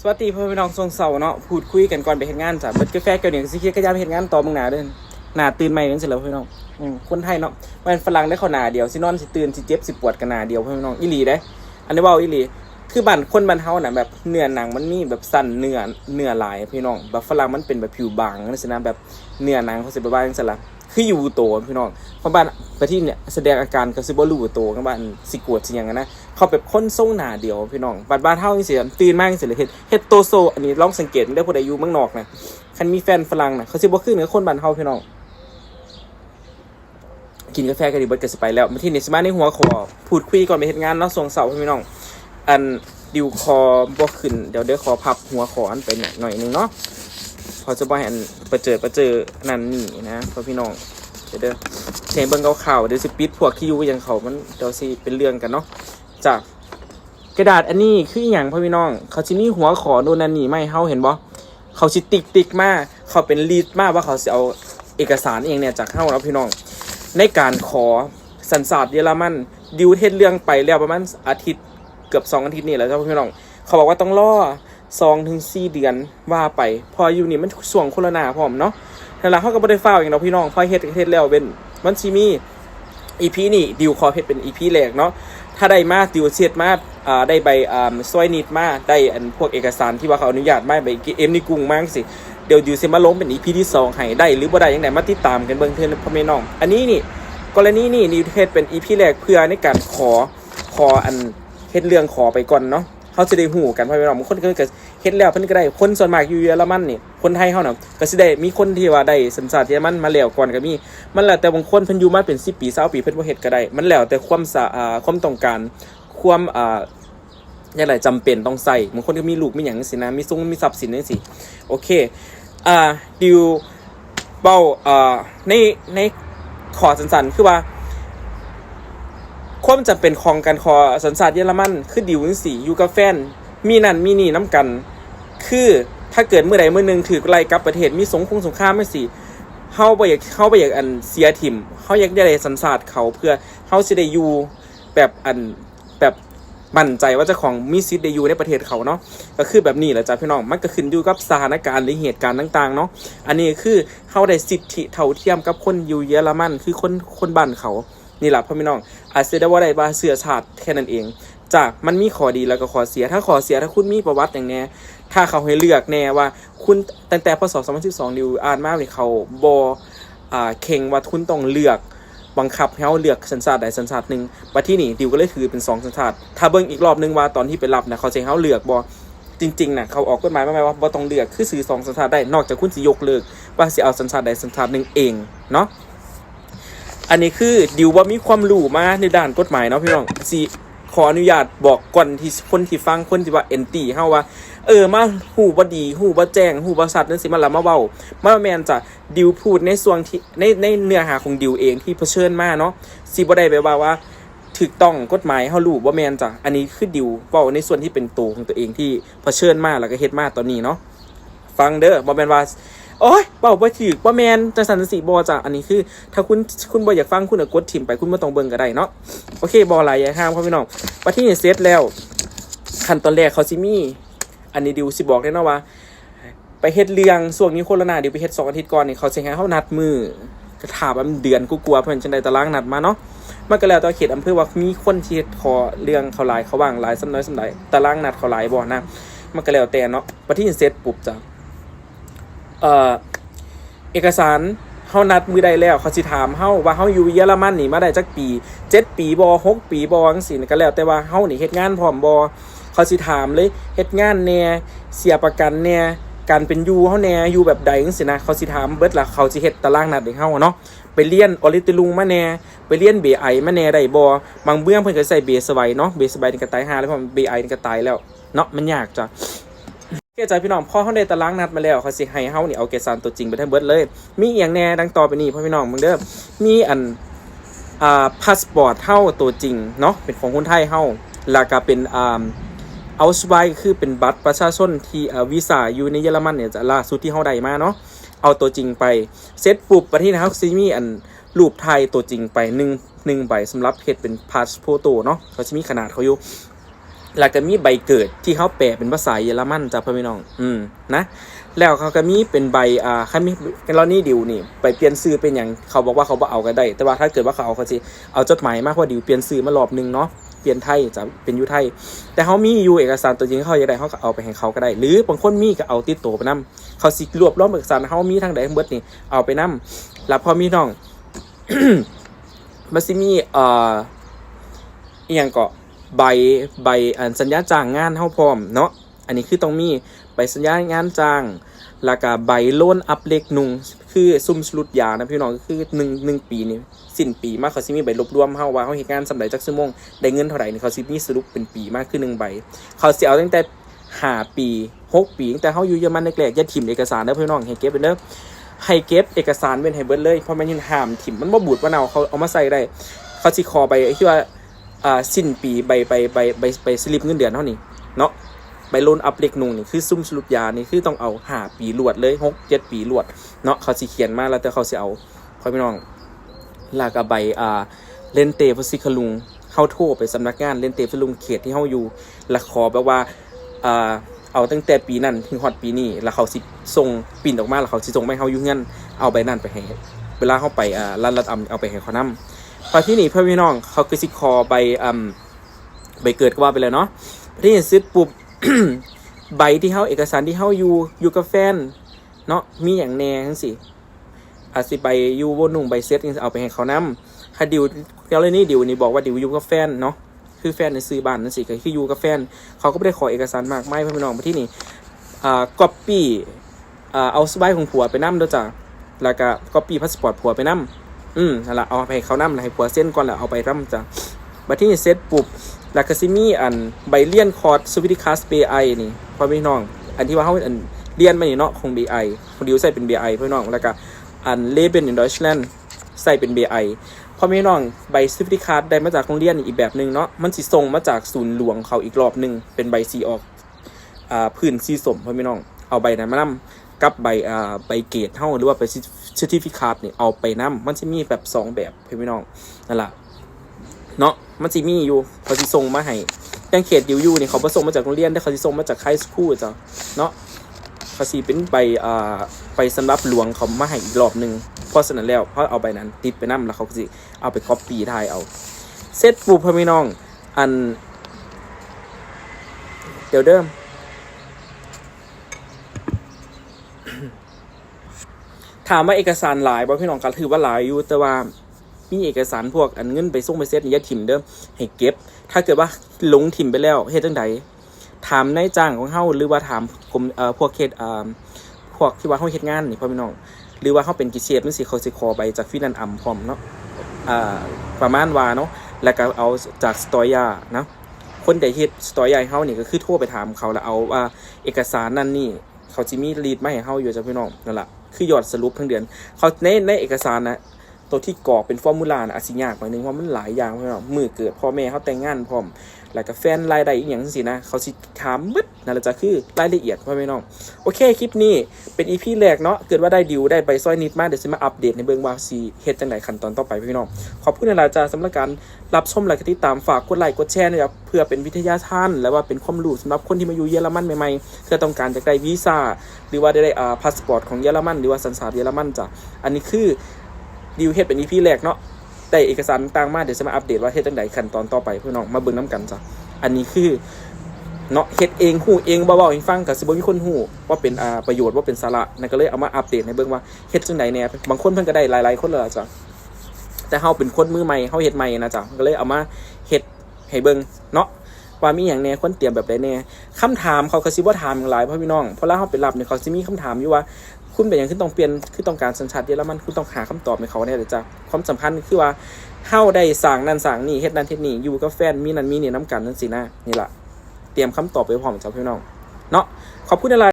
สวัสดีพ่อพี่น้องทรงเสาเนาะพูดคุยกันก่อนไปเฮ็ดงานจ้ะเบิดกาแฟเกี่ยวเหนียวสิเคียก็ยามไปเฮ็ดงานต่อมึงหนาเด้อหนาตื่นใหม่กันเสร็จแล้วพี่น้องอืมคนไทยเนาะมันฝรั่งได้เขาหนาเดียวสินอนสิตื่นสิเจ็บสิปวดกันหนาเดียวพ่อพี่น้องอีหลีได้ อันนี้ว้าอีหลีคือบ้านคนบ้านเฮาน่ะแบบเนื้อหนังมันมีแบบสั่นเนื้อเนื้อหลายพี่น้องแบบฝรั่งมันเป็นแบบผิวบางนั่นสินะแบบเนื้อหนังเขาสิบ่ว่าจังซั่นล่ะ คืออยู่โตพี่น้องเพราะบ้านประเทศเนี่ยแสดงอาการก็สิบ่รู้โตกันบ้านสิกวดสิยังนะเขาแบบค้นทรงหนาเดียวพี่น้องบ้านบ้านเฮาจังซี่ตื่นมาจังซี่เลยเฮ็ดเฮ็ดโตโซอันนี้ลองสังเกตได้ผู้ใดอยู่เมืองนอกนะคันมีแฟนฝรั่งนะเขาสิบ่คือเหมือคนบ้านเฮาพี่น้องกินกาแฟกันดีเบิดก็สิไปแล้วมาที่นี่สิมาในหัวขอพูดคุยก่อนไปเฮ็ดงานเนาะส่งเสาพี่น้อง อันดิวคอบ่ขึ้นเดี๋ยวเดี๋ยวขอพับหัวขออันไปหน่อยหนึ่งเนาะ อจะบ่ให้อันประเจอประเจอนั่นนี่นะพ่อพี่น้องเดี๋ยวเด้อเทเบิ่งข่าวเดี๋ยวสิปิดพวกที่อยู่อย่างเขามันเดี๋ยวสิเป็นเรื่องกันเนาะจากกระดาษอันนี้คืออหย่างพ่อพี่น้อง เขาชิมีหัวขอโน่นนั่นนี่ไม่เฮาเห็นบ่เขาชิติกติกมากเขาเป็นลีดมากว่าเขาจะเอาเอกสารเองเนี่ยจากเฮาแล้วพี่น้อง ในการขอสัญชาติเยอรมันดิวเทศเรื่องไปแล้วประมาณอาทิตย์เกือบสองอาทิตย์นี่แหละเจ้าพี่น้อง เขาบอกว่าต้องรอ สองถึงสี่เดือนว่าไป พออยู่นี่มันส่วงโคโรนาพร้อมเนาะนั่นแหละเขาก็บ่ได้ฟ้าอย่างเราพี่น้องพอเฮ็ดเฮ็ดแล้วเป็นมันสิมีอีพีนี่ดิวคอเพชรเป็นอีพีแรกเนาะถ้าได้มาดิวเสียดมาอ่าได้ใบอ่าซอยนิดมาได้อันพวกเอกสารที่ว่าเขาอนุญาตมาใบเอ็มนี่กุ้งมากสิเดี๋ยวดิวเซมาลงเป็นอีพีที่สองให้ได้ หรือบ่ได้ยังไงมาติดตามกันเบิ่งเทือนพ่อแม่น้อง อันนี้นี่กรณีนี่นิวเทศเป็นอีพีแรกเพื่อในการขอขออันเฮ็ดเรื่องขอไปก่อนเนาะ เขาจะได้หูกันพ่อแม่น้องบางคนก็เฮ็ดแล้วเพิ่นก็ได้คนส่วนมากอยู่เยอรมันนี่คนไทยเฮาน่ะก็สิได้มีคนที่ว่าได้สัญชาติเยอรมันมาแล้วก่อนก็มี มันแล้วแต่บางคนเพิ่นอยู่มาเป็น10ปี20ปีเพิ่นบ่เฮ็ดก็ได้ มันแล้วแต่ความสะความต้องการความอ่าอย่างไรจำเป็นต้องใส่บางคนก็มีลูกมีหยังจังซี่นะมีทรงมีทรัพย์สินจังซี่โอเคอ่าดิวเป้าอ่าในในขอสันๆคือว่า ความจำเป็นของการขอสัญชาติเยอรมัน คือดิวจังซี่อยู่กับแฟน มีนั่นมีนี่น้ำกัน คือถ้าเกิดเมื่อใดเมื่อหนึงถือไล่กลับประเทศมีสงคงสงครามไม่สิเฮาบ่อยากเฮาบ่อยากอันเสียถิ่มเฮาอยากได้สัญชาติเขาเพื่อเฮาสิได้อยู่แบบอันแบบมั่นใจว่าเจ้าของมีสิทธิ์ได้อยู่ในประเทศเขาเนาะก็คือแบบนี้แหละจ้ะพี่น้องมันก็ขึ้นอยู่กับสถานการณ์หรือเหตุการณ์ต่างๆเนาะอันนี้คือเฮาได้สิทธิเท่าเทียมกับคนอยู่เยอรมันคือคนคนบ้านเขา นี่แหละพ่อพี่น้องอาจจะได้ว่าได้ว่าเสื้อชาติแค่นั้นเองจ้ะมันมีข้อดีแล้วก็ข้อเสีย ถ้าข้อเสียถ้าคุณมีประวัติอย่างแน่ถ้าเขาให้เลือกแน่ว่าคุณตั้งแต่พศ2012ดิวอ่านมากเนี่ยเขาบอ่าเข่งว่าคุณต้องเลือกบังคับให้เขาเลือกสัญชาติใดสัญชาติหนึ่งบัดที่นี่ดิวก็เลยถือเป็นสองสัญชาติ ถ้าเบิ่งอีกรอบนึงว่าตอนที่ไปรับนะเขาจะให้เขาเลือกบอจริงๆนะเขาออกกฎหมายมาไหมว่าบ่ต้องเลือกคือซื้อสองสัญชาติได้นอกจากคุณสิยกเลิกว่าสิเอาสัญชาติใดสัญชาติหนึ่งเองเนาะ อันนี้คือดิวว่ามีความรู้มาในด้านกฎหมายเนาะพี่น้องสิขออนุญาตบอกก่อนที่คนที่ฟังคนที่ว่าเอนตีเฮาว่า เออมาหูบ่ดีหูบ่แจ้งหูบ่สัตว์นั่นสิมันละมาเว้ามาแมนจะดิวพูดในส่วนที่ในในเนื้อหาของดิวเองที่เผชิญมาเนาะสิบ่ได้ไปว่าว่าถูกต้องกฎหมายเฮารู้บ่แมนจ้ะอันนี้คือดิวเว้าในส่วนที่เป็นตัวของตัวเองที่เผชิญมาแล้วก็เฮ็ดมาตอนนี้เนาะฟังเด้อบ่แมนว่า โอ้ยเว้าบ่ถูกบ่แมนจังซั่นจังซี่บ่จ้ะอันนี้คือ ถ้าคุณคุณบ่อยากฟังคุณก็กดถิ่มไปคุณบ่ต้องเบิ่งก็ได้เนาะโอเคบ่หลายอย่าห้ามพ่อพี่น้องว่าที่นี่เสร็จแล้วขั้นตอนแรกเขาสิมีอันนี้ดิวสิบอกได้เนาะว่า ไปเฮ็ดเรื่องช่วงนี้โคโรนาดิวไปเฮ็ดสองอาทิตย์ก่อนนี่เขาสิให้เฮานัดมือก็ถามว่ามันเดือนกูกลัวเพิ่นจังไดตารางนัดมาเนาะมันก็แล้วต่เขตอำเภอว่ามีคนที่ขอเรื่องเขาหลายเขาว่างหลายสำน้อยสำใดตารางนัดเขาหลายบ่นะมันก็แล้วแต่เนาะบัดที่เสร็จปุ๊บจ้ะ เอ่อเอกสารเฮานัดมือใดแล้วเขาสิถามเฮาว่าเฮาอยู่เยอรมันนี่มาได้จักปีเจ็ดปีบ่หกปีบ่จังซี่ก็แล้วแต่ว่าเฮานี่เฮ็ดงานพร้อมบ่เขาสิถามเลยเฮ็ดงานแน่เสียประกันแน่การเป็นอยู่เฮาแน่อยู่แบบใดจังซี่นะเขาสิถามเบิดล่ะเขาสิเฮ็ดตารางนัดให้เฮาเนาะไปเรียนออริติลุงมาแน่ไปเรียน BI มาแน่ได้บ่บางเบื้องเพิ่นก็ใส่เบสไวเนาะเบสไวนี่ก็ตายหาแล้วเพราะ BI นี่ก็ตายแล้วเนาะมันยากจ้ะ เกใจพี่น้องพ่อเฮาได้ตารางนัดมาแล้วเขาสิให้เฮานี่เอาเกสารตัวจริงไปให้งเบิดเลย มีอียงแน่ดังต่อไปนี้พ่อพี่น้องเบิ่งเด้อมีอันอ่าพาสปอร์ตเฮาตัวจริงเนาะเป็นของคนไทยเฮาแล้วก็เป็นอ่าเอาสไวคือเป็นบัตรประชาชนที่อ่าวีซ่าอยู่ในเยอรมันเนี่ยจะล่าสุดที่เฮาได้มาเนาะเอาตัวจริงไปเซตปุ๊บประเทศเฮาซิมีอันรูปไทยตัวจริงไปหนึ่งหนึ่งใบสำหรับเฮ็ดเป็นพาสโปร์ตเนาะเขาจะมีขนาดเขาอยู่ แล้วก็มีใบเกิดที่เขาแปลเป็นภาษาเยอรมันจ้ะพ่อพี่น้อง อืมนะ แล้วเขาก็มีเป็นใบอ่าคันมีกรณีดิวนี่ไปเปลี่ยนซื้อเป็นอย่างเขาบอกว่าเขาบ่เอาก็ได้ แต่ว่าถ้าเกิดว่าเขาเอาเขาสิเอาจดหมายมากกว่าดิวเปลี่ยนซื้อมารอบหนึงเนาะเปลี่ยนไทยจะเป็นยูไทย แต่เขามีอยู่เอกสารตัวจริงเขาอยากได้เขาก็เอาไปให้เขาก็ได้ หรือบางคนมีก็เอาติดตัวไปนํเขาสิรวบรวมเอกสารเขามีทางใดทั้งเบิดนี่เอาไปนํแล้วพอมีน้องมันสิมีเอ่ออีหยังก็ ใบใบอันสัญญาจ้างงานเฮาพร้อมเนาะอันนี้คือต้องมีใบสัญญางานจ้างแล้วก็ใบโลนอัพเล็กนุงคือซุ่มสลุดยานะพี่น้องก็คือหนึ่งหนึ่งปีนี่สิ้นปีมากเขาสิมีใบรวบรวมเฮาว่าเขาเฮ็ดงานสำาใดจักชั่วโมงได้เงินเท่าไหร่นี่เขาสิมีสรุปเป็นปีมากคือหนึ่งใบ เขาเสิเอาตั้งแต่ห้าปีหกปีตั้งแต่เฮาอยู่เยอรมันแรกๆอย่าถิ่มเอกสารเด้อพี่น้องให้เก็บเป็นเด้อให้เก็บเอกสารเป็นให้เบิร์ดเลยเพราะมันยังห้ามถิ่มมันบ่บูดบ่าเนาเขาเอามาใส่ได้เขาสิขอใบที่ว่า อ่าสิ้นปีใบใบใบใบใบสลิปเงินเดือนเท่านี้เนาะใบโลนอัพเล็กนุ่งนี่คือซุ่มสรุปยานี่คือต้องเอาหาปีลวดเลยหกเจ็ดปีลวดเนาะเขาสิเขียนมาแล้วแต่เขาสิเอาพ่อพี่น้องลากใบอ่าเลนเตฟซิคลุงเข้าโทรไปสำนักงานเลนเตฟซิลุงเขตที่เฮาอยู่ล้วขอแบบว่าอ่าเอาตั้งแต่ปีนั้นถึงฮอดปีนี้แล้วเขาสิส่งปิ่นออกมาแล้วเขาสิส่งไปให้เฮาอยู่เงินเอาใบนั้นไปให้เวลาเฮาไปอ่ารันรัดอำเอาไปให้เขานํ พอที่นี่พ่อพี่น้องเขาก็สิขอใบอ่าใบเกิดก็ว่าไปเลยเนาะที่นี่ซื้อปุ๊บใบที่เฮาเอกสารที่เฮาอยู่อยู่กับแฟนเนาะมีอย่างแน่จังซี่อาสิใบอยู่บนนุ่งใบเซ็ตเอาไปให้เขานํถ้าดิวกรณีดิวนี่บอกว่าดิวอยู่กับแฟนเนาะคือแฟนในซื้อบ้านนั่นสิคืออยู่กับแฟน เขาก็ไม่ได้ขอเอกสารมากไมายเพื่อพี่น้องมาที่นี่อ่าก๊อปปี้อ่าเอาสบายของผัวไปนํด้วยจ้ะแล้วก็ก๊อปปี้พาสปอร์ตผัวไปนํ อืมนั่นละเอาไปให้เขานํแล้วให้ผัวเซ็นก่อนแล้วเอาไปนํจ้ะมาที่เซตปุบล้วก็ซิมี่อันใบเลียนคอร์ดสวิติคัส BI นี่พ่อพี่น้อง อันที่ว่าเขาอันเลียนมานี่เนาะของ BI ของดิวใส่เป็น BI พ่อพี่น้องแล้วก็อันเลเบนในดอยชแลนด์ใส่เป็น BI พ่อพี่น้องใบสวิติคัสได้มาจากโรงเรียนอีกแบบหนึ่งเนาะมันสิส่งมาจากศูนย์หลวงเขาอีกรอบหนึ่งเป็นใบสีออกอ่าพื้นสีสมพ่อพี่น้องเอาใบนั้นมานำกับใบอ่าใบเกรดเท่าหรือว่าใบ เซ e ติฟิคาตนี่ยเอาไปนํมันจะมีแบบสองแบบพี่น้องนั่นแหละเนาะมันสิมีอยู่เขาสิส่งมาให้ยังเขตดิวยู่นี่ยเขาประส่งมาจากโรงเรียนได้เขาสิส่งมาจากไฮสคูลจ้ะเนาะเขาสิเป็นใบอ่าไปสำหรับหลวงเขามาให้อีกรอบหนึ่งเพราะฉะนั้นแล้วเขาเอาใบนั้นติดไปนั่แล้วเขาสิเอาไปก๊อปปี้ถ่ายเอาเซตปูพ่พี่น้องอันเดี๋ยวเดิม ถามว่าเอกสารหลายบ่พี่น้องก็ถือว่าหลายอยู่แต่ว่ามีเอกสารพวกอันเงินไปส่งไปเซ็ตนี่อย่าถิ่มเด้อให้เก็บ ถ้าเกิดว่าหลงถิ่มไปแล้วเฮ็ดจังไดถามนายจ้างของเฮาหรือว่าถามกรมเอ่อพวกเขตอ่าพวกที่ว่าเฮาเฮ็ดงานนี่พ่อพี่น้องหรือว่าเฮาเป็นกิเชฟจังซี่เขาสิขอใบจากฟินันอัมพร้อมเนาะอ่าประมาณว่าเนาะแล้วก็เอาจากสตอยาเนาะคนใดเฮ็ดสตอยาเฮานี่ก็คือโทรไปถามเขาแล้วเอาว่าเอกสารนั่นนี่ เขาสิมีรีดมาให้เฮาอยู่จ้ะพี่น้องนั่นแหละ คือยอดสรุปทั้งเดือน เขาในในเอกสารนะ ตัวที่กรอกเป็นฟอร์มูลานะอาจสิยากหน่อยนึงเพราะมันหลายอย่างเพราะมือเกิดพ่อแม่เขาแต่งงานพร้อมแล้วก็แฟนรายใดอีกอย่างสินะ เขาสิถามมึดนั่นแหละจะคือรายละเอียดพ่อแม่น้อง โอเค คลิปนี้เป็นอีพีแรกเนาะเกิดว่าได้ดิวได้ใบสร้อยนิดมากเดี๋ยวจะมาอัปเดตในเบื้องว่าซีเฮ็ดจังไหนขั้นตอนต่อไปพี่น้องขอบคุณในะจ้าสำหรับการรับชมและก็ติดตามฝากกดไลค์กดแชร์นะครับเพื่อเป็นวิทยาทาน และว่าเป็นความรู้สำหรับคนที่มาอยู่เยอรมันใหม่ๆเพื่อต้องการจะได้วีซ่าหรือว่าได้ได้อ่าพาสปอร์ตของเยอรมันหรือว่าสัญชาติเยอรมันจ้ะอันนี้คือ ดิวเฮ็ดเป็นอีพีแรกเนาะได้เอกสารต่างมาเดี๋ยวจะมาอัปเดตว่าเฮ็ดจังไดขั้นตอนต่อไปเพื่อน้องมาเบิ่งน้ำกันจ้ะอันนี้คือเนาะเฮ็ดเองฮู้เองเบาๆให้ฟังก็สิบ่มีคนฮู้ว่าเป็นอ่าประโยชน์ว่าเป็นสาระนั่นก็เลยเอามาอัปเดตให้เบิ่งว่าเฮ็ดจังไดแน่บางคนเพิ่นก็ได้หลายๆคนแล้วล่ะจ้ะแต่เฮาเป็นคนมือใหม่เฮาเฮ็ดใหม่นะจ้ะก็เลยเอามาเฮ็ดให้เบิ่งเนาะว่ามีหยังแน่ควรเตรียมแบบใดแน่คำถามเขาก็สิบ่ถามหลายเพราะพี่น้องเพราะลาเฮาไปรับเนี่ยเขาสิมีคำถามอยู่ว่า คุณเป็นอย่างขึ้นต้องเปลี่ยนคือต้องการสัญชาติเยอรมันคุณต้องหาคำตอบให้เขาแน่เลยจ้ะความสำคัญคือว่าเฮาได้สั่งนั่นสั่งนี่เฮ็ดนั่นเฮ็ดนี่อยู่กับแฟนมีนั่นมีนี่น้ำกันนั่นสินะนี่ล่ะเตรียมคำตอบไปพร้อมจ้ะพี่น้องเนาะขอบคุณอะไร